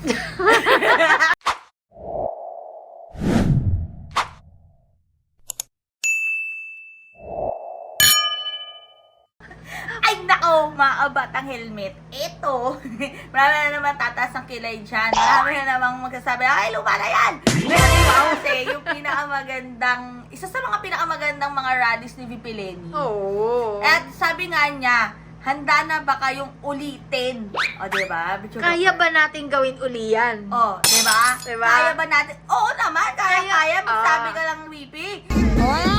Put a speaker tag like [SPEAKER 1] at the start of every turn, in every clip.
[SPEAKER 1] Ay, nako, mga batang helmet. Ito, marami na naman tataas ng kilay dyan. Marami na namang magsasabi, ay, luma na yan! Pero iba kasi, yung pinakamagandang, isa sa mga pinakamagandang mga rallies ni VP Lenny.
[SPEAKER 2] Oo.
[SPEAKER 1] At sabi nga niya, handa na ba kayong ulitin? O, diba? Bicho
[SPEAKER 2] Kaya ba natin gawin uli yan?
[SPEAKER 1] O, diba?
[SPEAKER 2] Diba?
[SPEAKER 1] Kaya ba natin? Oo naman, kaya,
[SPEAKER 2] Kaya-
[SPEAKER 1] kaya. Magsabi
[SPEAKER 2] Ah.
[SPEAKER 1] ka lang, VP.
[SPEAKER 3] Wala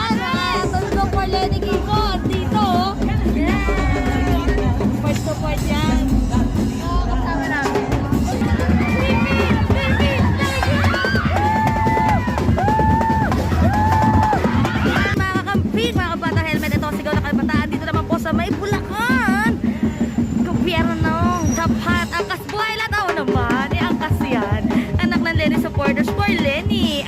[SPEAKER 2] supporters for Lenny.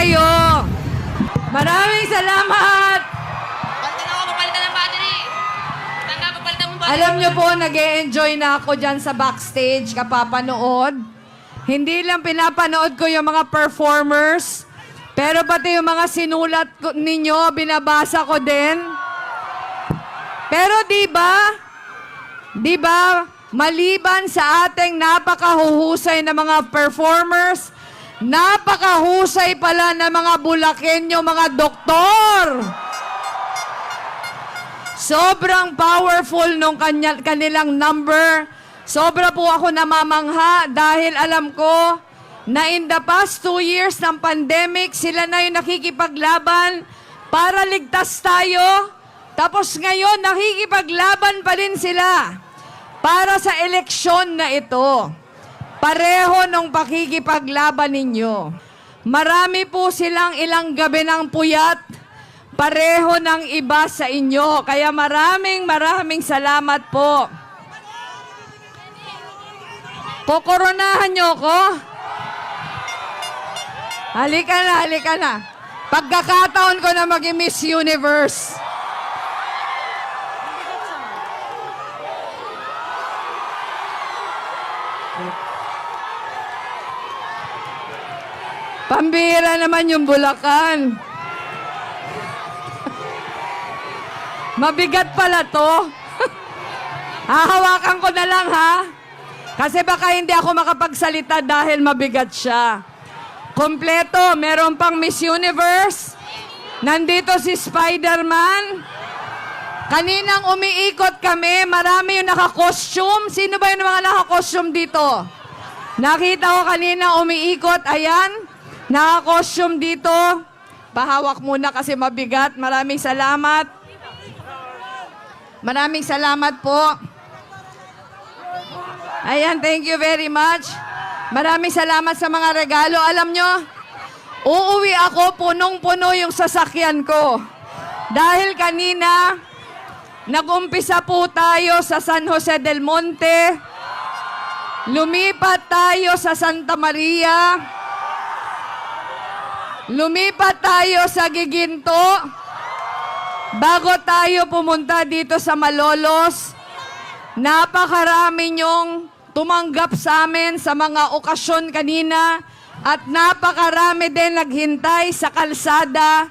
[SPEAKER 4] Kayo! Maraming salamat!
[SPEAKER 5] Palitan ako, papalitan ng battery. Tanga, papalitan mo battery.
[SPEAKER 4] Alam niyo po, nag enjoy na ako dyan sa backstage kapapanood. Hindi lang pinapanood ko yung mga performers, pero pati yung mga sinulat ko, ninyo, binabasa ko din. Pero di ba, di ba, maliban sa ating napakahuhusay na mga performers, napakahusay pala ng mga Bulakenyo, mga doktor. Sobrang powerful nung kanya, kanilang number. Sobra po ako namamangha dahil alam ko na in the past two years ng pandemic, sila na yung nakikipaglaban para ligtas tayo. Tapos ngayon, nakikipaglaban pa din sila para sa eleksyon na ito. Pareho nung pakikipaglaban ninyo. Marami po silang ilang gabi ng puyat pareho ng iba sa inyo. Kaya maraming maraming salamat po. Pokoronahan nyo ko. Halika na, halika na. Pagkakataon ko na maging Miss Universe. Pambira naman yung Bulacan. Mabigat pala to. Hahawakan ko na lang ha. Kasi baka hindi ako makapagsalita dahil mabigat siya. Kompleto, meron pang Miss Universe. Nandito si Spider-Man. Kaninang umiikot kami, marami yung naka-costume. Sino ba yung mga naka-costume dito? Nakita ko kanina umiikot, ayan, naka-costume dito. Pahawak muna kasi mabigat. Maraming salamat. Maraming salamat po. Ayan, thank you very much. Maraming salamat sa mga regalo. Alam nyo, uuwi ako, punong-puno yung sasakyan ko. Dahil kanina, nag-umpisa po tayo sa San Jose del Monte. Lumipat tayo sa Santa Maria. Lumipat tayo sa Giginto. bago tayo pumunta dito sa Malolos, napakarami niyong tumanggap sa amin sa mga okasyon kanina at napakarami din naghintay sa kalsada.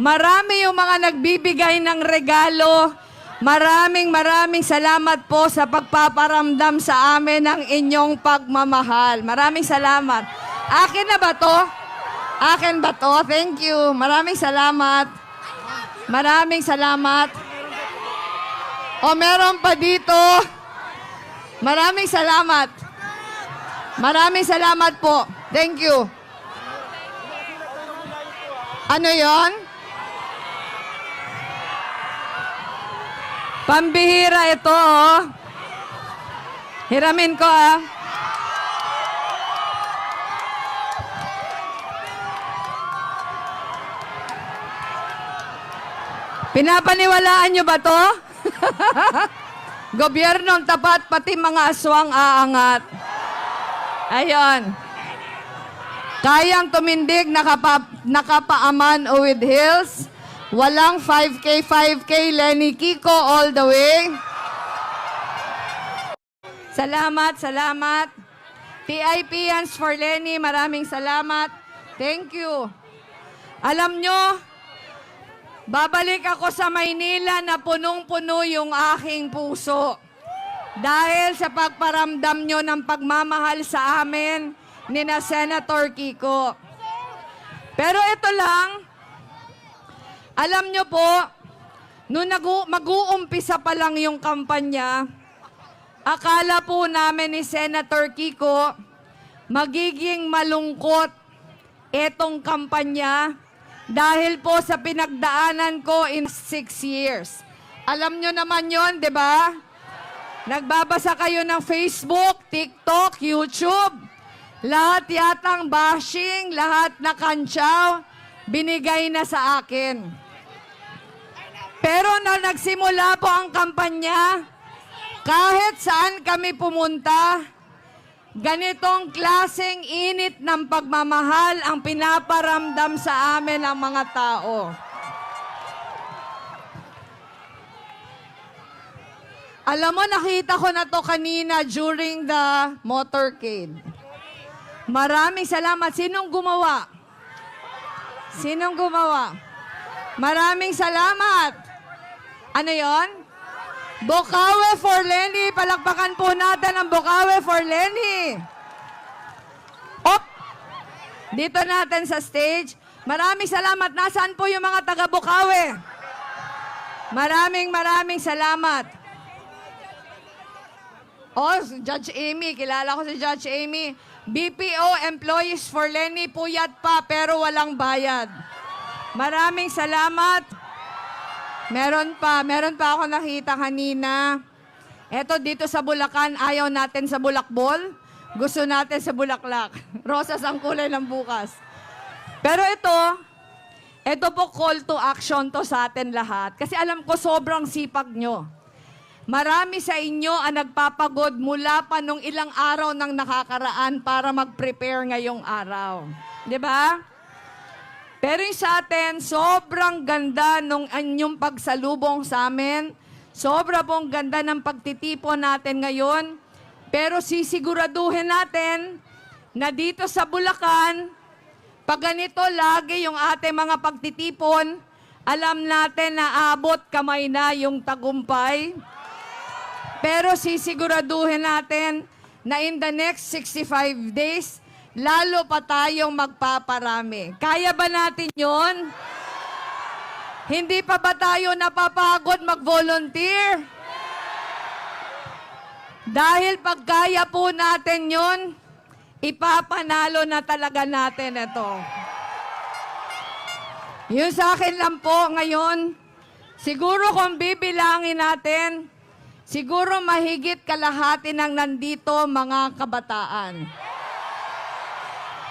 [SPEAKER 4] Marami yung mga nagbibigay ng regalo. Maraming maraming salamat po sa pagpaparamdam sa amin ng inyong pagmamahal. Maraming salamat. Akin na ba to? Akin ba to? Thank you. Maraming salamat. Maraming salamat. O meron pa dito. Maraming salamat. Maraming salamat po. Thank you. Ano yon? Pambihira ito, oh. Hiramin ko, ah. Pinapaniwalaan nyo ba to? Gobyernong tapat, pati mga aswang aangat. Ayon. Kayang tumindig, nakapa, nakapaaman o with hills. Walang 5K, 5K, Lenny Kiko all the way. Salamat, salamat. TIPians for Lenny, maraming salamat. Thank you. Alam nyo, Babalik ako sa Maynila na punong-puno yung aking puso. Dahil sa pagparamdam nyo ng pagmamahal sa amin ni na Senator Kiko. Pero ito lang, alam nyo po, nagu- mag-uumpisa pa lang yung kampanya, akala po namin ni Senator Kiko, magiging malungkot etong kampanya dahil po sa pinagdaanan ko in six years. Alam nyo naman yon, di ba? Nagbabasa kayo ng Facebook, TikTok, YouTube. Lahat yatang bashing, lahat na kantsaw, binigay na sa akin. Pero na nagsimula po ang kampanya, kahit saan kami pumunta, Ganitong klaseng init ng pagmamahal ang pinaparamdam sa amin ng mga tao. Alam mo, nakita ko na to kanina during the motorcade. Maraming salamat. Sinong gumawa? Sinong gumawa? Maraming salamat. Ano yon? Bokawe for Lenny. Palakpakan po natin ang Bokawe for Lenny. Op! Dito natin sa stage. Maraming salamat. Nasaan po yung mga taga Bokawe? Maraming maraming salamat. Oh, Judge Amy. Kilala ko si Judge Amy. BPO Employees for Lenny. Puyat pa pero walang bayad. Maraming salamat. Meron pa, meron pa ako nakita kanina. Eto dito sa Bulacan, ayaw natin sa Bulakbol. Gusto natin sa Bulaklak. Rosas ang kulay ng bukas. Pero ito, ito po call to action to sa atin lahat. Kasi alam ko sobrang sipag nyo. Marami sa inyo ang nagpapagod mula pa nung ilang araw nang nakakaraan para mag-prepare ngayong araw. Di ba? Pero yung sa atin, sobrang ganda nung anyong pagsalubong sa amin. Sobra pong ganda ng pagtitipon natin ngayon. Pero sisiguraduhin natin na dito sa Bulacan, pag ganito lagi yung ating mga pagtitipon, alam natin na abot kamay na yung tagumpay. Pero sisiguraduhin natin na in the next 65 days, lalo pa tayong magpaparami. Kaya ba natin yon? Hindi pa ba tayo napapagod mag-volunteer? Dahil pag kaya po natin yon, ipapanalo na talaga natin ito. Yun sa akin lang po ngayon, siguro kung bibilangin natin, siguro mahigit kalahati ng nandito mga kabataan.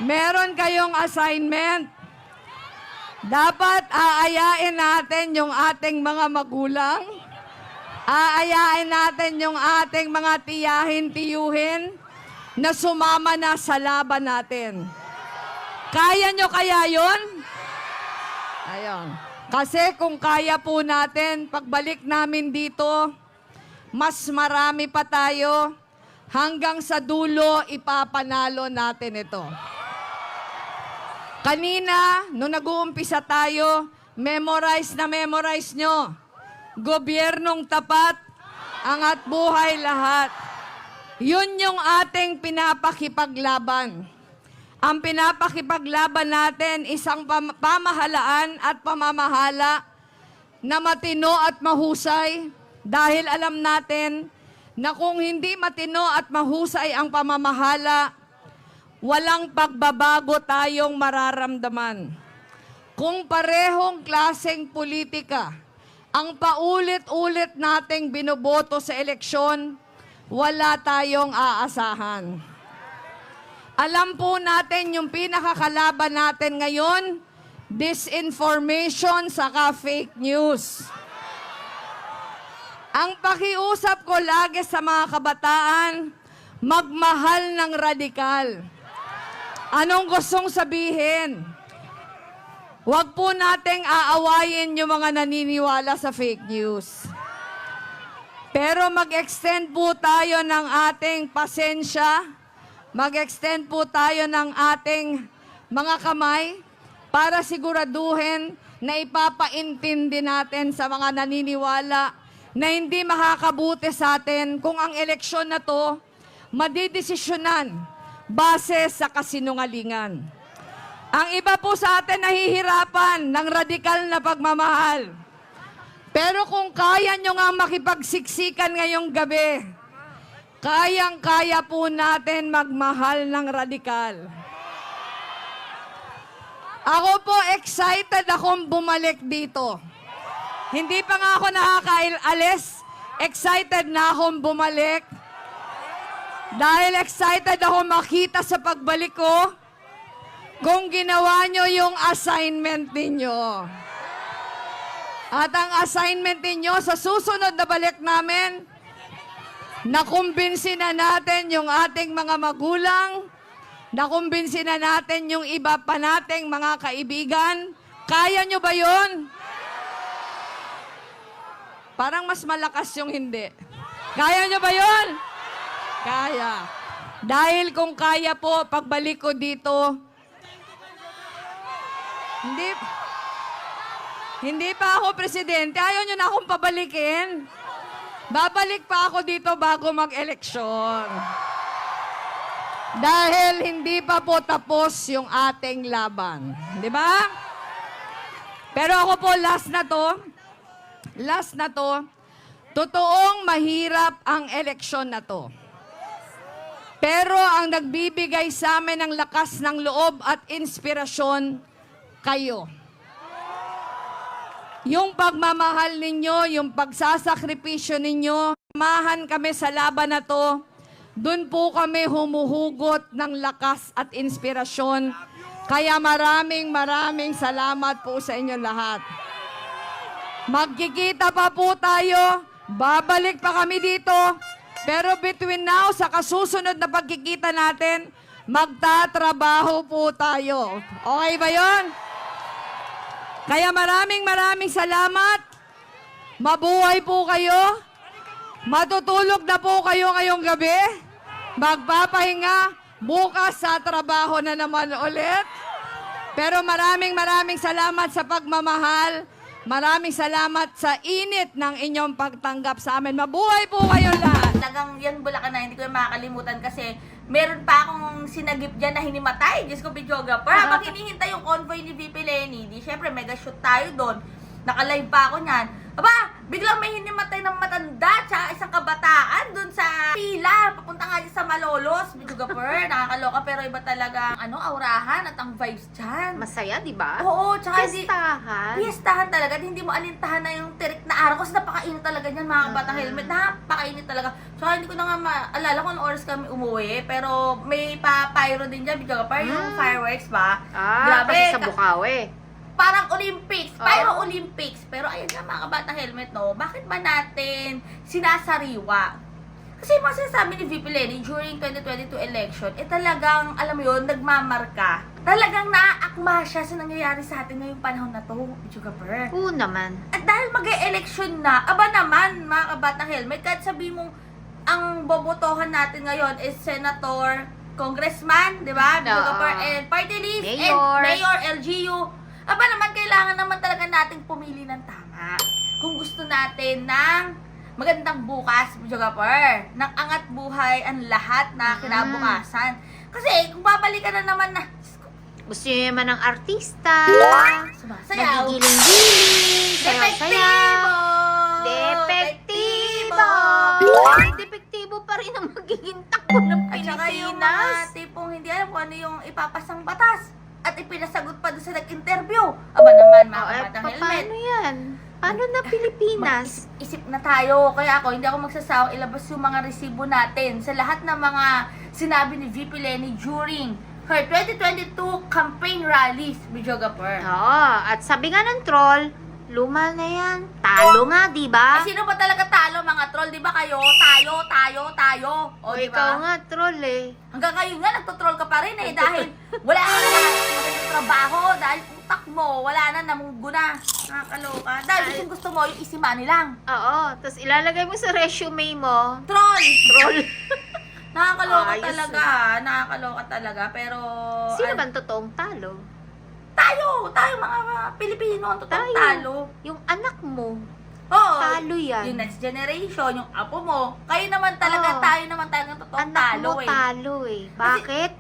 [SPEAKER 4] Meron kayong assignment. Dapat aayain natin yung ating mga magulang. Aayain natin yung ating mga tiyahin, tiyuhin na sumama na sa laban natin. Kaya nyo kaya yon? Ayon. Kasi kung kaya po natin, pagbalik namin dito, mas marami pa tayo. Hanggang sa dulo, ipapanalo natin ito. Kanina, nung nag-uumpisa tayo, memorize na memorize nyo. Gobyernong tapat, angat buhay lahat. Yun yung ating pinapakipaglaban. Ang pinapakipaglaban natin, isang pam- pamahalaan at pamamahala na matino at mahusay dahil alam natin na kung hindi matino at mahusay ang pamamahala, walang pagbabago tayong mararamdaman. Kung parehong klaseng politika ang paulit-ulit nating binoboto sa eleksyon, wala tayong aasahan. Alam po natin yung pinakakalaban natin ngayon, disinformation saka fake news. Ang pakiusap ko lagi sa mga kabataan, magmahal ng radikal. Anong gustong sabihin? Huwag po nating aawayin yung mga naniniwala sa fake news. Pero mag-extend po tayo ng ating pasensya, mag-extend po tayo ng ating mga kamay para siguraduhin na ipapaintindi natin sa mga naniniwala na hindi makakabuti sa atin kung ang eleksyon na to madidesisyonan base sa kasinungalingan. Ang iba po sa atin nahihirapan ng radikal na pagmamahal. Pero kung kaya nyo nga makipagsiksikan ngayong gabi, kayang-kaya po natin magmahal ng radikal. Ako po excited akong bumalik dito. Hindi pa nga ako nakakaalis. Excited na akong bumalik. Dahil excited ako makita sa pagbalik ko kung ginawa nyo yung assignment ninyo. At ang assignment ninyo sa susunod na balik namin, nakumbinsi na natin yung ating mga magulang, nakumbinsi na natin yung iba pa nating mga kaibigan. Kaya nyo ba yun? Parang mas malakas yung hindi. Kaya nyo ba yun? Kaya. Dahil kung kaya po, pagbalik ko dito, hindi, hindi pa ako presidente. Ayaw nyo na akong pabalikin. Babalik pa ako dito bago mag-eleksyon. Dahil hindi pa po tapos yung ating laban. Di ba? Pero ako po, last na to. Last na to. Totoong mahirap ang eleksyon na to. Pero ang nagbibigay sa amin ng lakas ng loob at inspirasyon, kayo. Yung pagmamahal ninyo, yung pagsasakripisyo ninyo, mahan kami sa laban na to, dun po kami humuhugot ng lakas at inspirasyon. Kaya maraming maraming salamat po sa inyo lahat. Magkikita pa po tayo, babalik pa kami dito, pero between now sa kasusunod na pagkikita natin, magtatrabaho po tayo. Okay ba yon? Kaya maraming maraming salamat. Mabuhay po kayo. Matutulog na po kayo ngayong gabi. Magpapahinga. Bukas sa trabaho na naman ulit. Pero maraming maraming salamat sa pagmamahal. Maraming salamat sa init ng inyong pagtanggap sa amin. Mabuhay po kayo lahat.
[SPEAKER 1] Talagang yan Bulacan na hindi ko yung makakalimutan kasi meron pa akong sinagip dyan na hinimatay. Diyos ko, videographer. Habang hinihintay yung convoy ni VP Lenny, di syempre mega shoot tayo doon. Nakalive pa ako niyan. Aba, biglang may hinimatay ng matanda tsaka isang kabataan doon sa pila. Papunta nga dyan sa Malolos, videographer. Nakakaloka pero iba talaga ang ano, aurahan at ang vibes dyan.
[SPEAKER 3] Masaya, di ba?
[SPEAKER 1] Oo, tsaka hindi...
[SPEAKER 3] Pistahan.
[SPEAKER 1] Piestahan talaga, hindi mo alintahan na yung tirik na araw kasi napakainit talaga niyan mga batang helmet. Napakainit talaga. So hindi ko na nga maalala kung anong oras kami umuwi, pero may pa-pyro din dyan, video ka yung fireworks ba?
[SPEAKER 3] Ah,
[SPEAKER 1] Grabe,
[SPEAKER 3] kasi sa
[SPEAKER 1] ka-
[SPEAKER 3] Bukawi.
[SPEAKER 1] Parang Olympics,
[SPEAKER 3] Oo.
[SPEAKER 1] pyro Olympics. Pero ayun nga mga batang helmet, no, bakit ba natin sinasariwa? Kasi yung mga sinasabi ni VP Lenny during 2022 election, eh talagang, alam mo yun, nagmamarka talagang naaakma siya sa nangyayari sa atin ngayong panahon na to, Jugapur.
[SPEAKER 2] Oo naman.
[SPEAKER 1] At dahil mag-election na, aba naman, mga kabatang helmet, kahit sabi mong ang bobotohan natin ngayon is senator, congressman, di ba?
[SPEAKER 2] Oo.
[SPEAKER 1] Jugapur, and party list, and
[SPEAKER 2] Mayor.
[SPEAKER 1] mayor, LGU. Aba naman, kailangan naman talaga nating pumili ng tama. Kung gusto natin ng magandang bukas, Jugapur, ng angat buhay ang lahat na kinabukasan. Kasi kung babalikan na naman na,
[SPEAKER 2] Gusto niyo naman ng artista.
[SPEAKER 1] sumasayaw.
[SPEAKER 2] Nagigiling-giling. Sayaw-sayaw.
[SPEAKER 1] Depektibo!
[SPEAKER 2] Depektibo! Depektibo pa rin ang magiging takbo ng
[SPEAKER 1] At saka yung mga
[SPEAKER 2] Pilipinas.
[SPEAKER 1] tipong hindi alam kung ano yung ipapasang batas. At ipinasagot pa doon sa nag-interview. Aba naman, mga
[SPEAKER 2] Oh, eh,
[SPEAKER 1] helmet.
[SPEAKER 2] paano yan? Paano na Pilipinas?
[SPEAKER 1] Isip na tayo. Kaya ako, hindi ako magsasawang ilabas yung mga resibo natin sa lahat ng mga sinabi ni VP Lenny during her 2022 campaign rallies, Bijogapur.
[SPEAKER 2] Oo, at sabi nga ng troll, luma na yan. Talo nga, di ba?
[SPEAKER 1] Eh, sino ba talaga talo, mga troll? Di ba kayo? Tayo, tayo, tayo. O,
[SPEAKER 2] O,
[SPEAKER 1] di
[SPEAKER 2] ikaw
[SPEAKER 1] ba?
[SPEAKER 2] nga, troll eh.
[SPEAKER 1] Hanggang ngayon nga, nagtotroll ka pa rin eh. Dahil wala ka na trabaho. Dahil utak mo, wala na, namunggo na. Nakakaloka. Dahil gusto gusto mo, yung isimani lang.
[SPEAKER 2] Oo, tapos ilalagay mo sa resume mo,
[SPEAKER 1] Troll!
[SPEAKER 2] troll.
[SPEAKER 1] Nakakaloka
[SPEAKER 2] Ayos
[SPEAKER 1] talaga. Nakakaloka talaga. Pero...
[SPEAKER 2] Sino
[SPEAKER 1] ay,
[SPEAKER 2] ba ang totoong talo?
[SPEAKER 1] Tayo! Tayo mga Pilipino. Ang totoong
[SPEAKER 2] Tayo.
[SPEAKER 1] talo.
[SPEAKER 2] Yung anak mo.
[SPEAKER 1] Oo.
[SPEAKER 2] Talo yan.
[SPEAKER 1] Yung next generation, yung apo mo. Kayo naman talaga,
[SPEAKER 2] Oo.
[SPEAKER 1] tayo naman talaga ang totoong
[SPEAKER 2] Anak
[SPEAKER 1] talo
[SPEAKER 2] mo
[SPEAKER 1] eh.
[SPEAKER 2] talo eh. Bakit?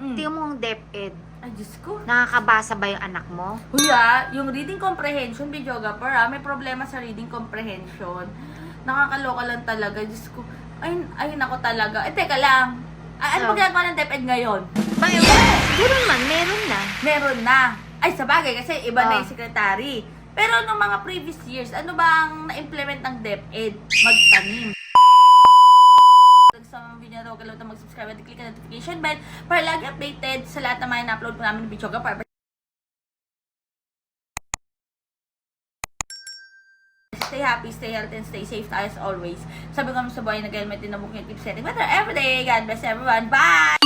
[SPEAKER 1] Mm.
[SPEAKER 2] Tingnan mo ang DepEd.
[SPEAKER 1] Ay, Diyos ko.
[SPEAKER 2] Nakakabasa ba yung anak mo?
[SPEAKER 1] Huya, yung reading comprehension, videographer, ah, may problema sa reading comprehension. Nakakaloka lang talaga. Diyos ko, ay, ay nako talaga. Eh, teka lang. Ay, ano
[SPEAKER 2] Oh.
[SPEAKER 1] ba ginagawa ng DepEd ngayon?
[SPEAKER 2] Ba, yes! Siguro naman, meron na.
[SPEAKER 1] Meron na. Ay, sa bagay, kasi iba na
[SPEAKER 2] Oh.
[SPEAKER 1] yung secretary. Pero nung mga previous years, ano ba ang na-implement ng DepEd? Magtanim. Sa mga video na ito, huwag mag-subscribe at click ang notification bell para lagi updated sa lahat ng mga na-upload po namin ng videographer. Stay happy, stay healthy, and stay safe tayo as always. Sabi ko naman sa buhay, nag-helmet din na bukong keep setting better every day. God bless everyone. Bye!